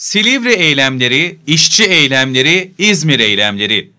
Silivri eylemleri, işçi eylemleri, İzmir eylemleri.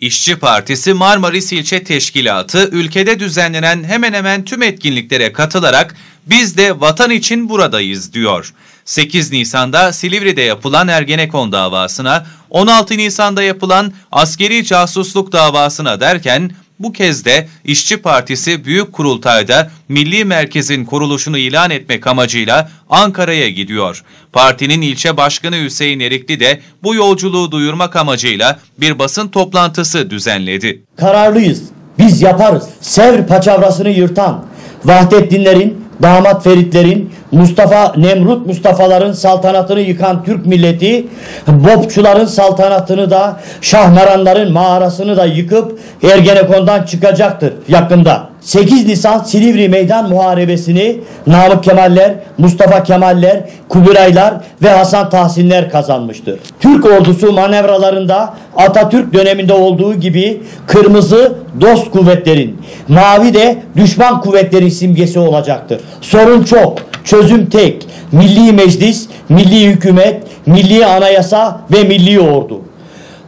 İşçi Partisi Marmaris İlçe Teşkilatı ülkede düzenlenen hemen hemen tüm etkinliklere katılarak biz de vatan için buradayız diyor. 8 Nisan'da Silivri'de yapılan Ergenekon davasına, 16 Nisan'da yapılan askeri casusluk davasına derken bu kez de İşçi Partisi Büyük Kurultay'da Milli Merkez'in kuruluşunu ilan etmek amacıyla Ankara'ya gidiyor. Partinin ilçe başkanı Hüseyin Erikli de bu yolculuğu duyurmak amacıyla bir basın toplantısı düzenledi. Kararlıyız. Biz yaparız. Sevr paçavrasını yırtan, Vahdettinlerin, damat Feritlerin, Mustafa Nemrut Mustafa'ların saltanatını yıkan Türk milleti, Bopçuların saltanatını da, Şahmaranların mağarasını da yıkıp Ergenekon'dan çıkacaktır yakında. 8 Nisan Silivri Meydan Muharebesini Namık Kemaller, Mustafa Kemaller, Kubilaylar ve Hasan Tahsinler kazanmıştır. Türk ordusu manevralarında Atatürk döneminde olduğu gibi kırmızı dost kuvvetlerin, mavi de düşman kuvvetlerin simgesi olacaktır. Sorun çok, çözüm tek. Milli Meclis, Milli Hükümet, Milli Anayasa ve Milli Ordu.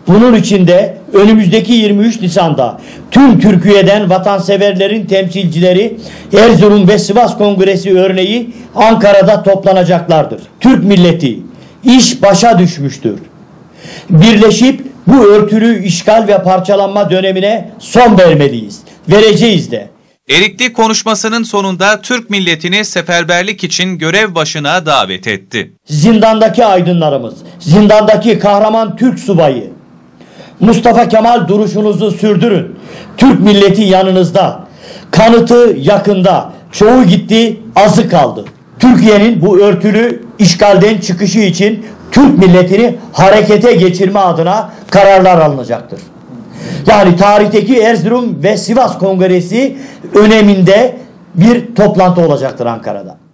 Bunun için de önümüzdeki 23 Nisan'da tüm Türkiye'den vatanseverlerin temsilcileri Erzurum ve Sivas Kongresi örneği Ankara'da toplanacaklardır. Türk milleti iş başa düşmüştür. Birleşip bu örtülü işgal ve parçalanma dönemine son vermeliyiz. Vereceğiz de. Erikli konuşmasının sonunda Türk milletini seferberlik için görev başına davet etti. Zindandaki aydınlarımız, zindandaki kahraman Türk subayı, Mustafa Kemal duruşunuzu sürdürün. Türk milleti yanınızda. Kanıtı yakında. Çoğu gitti, azı kaldı. Türkiye'nin bu örtülü işgalden çıkışı için Türk milletini harekete geçirme adına kararlar alınacaktır. Yani tarihteki Erzurum ve Sivas Kongresi öneminde bir toplantı olacaktır Ankara'da.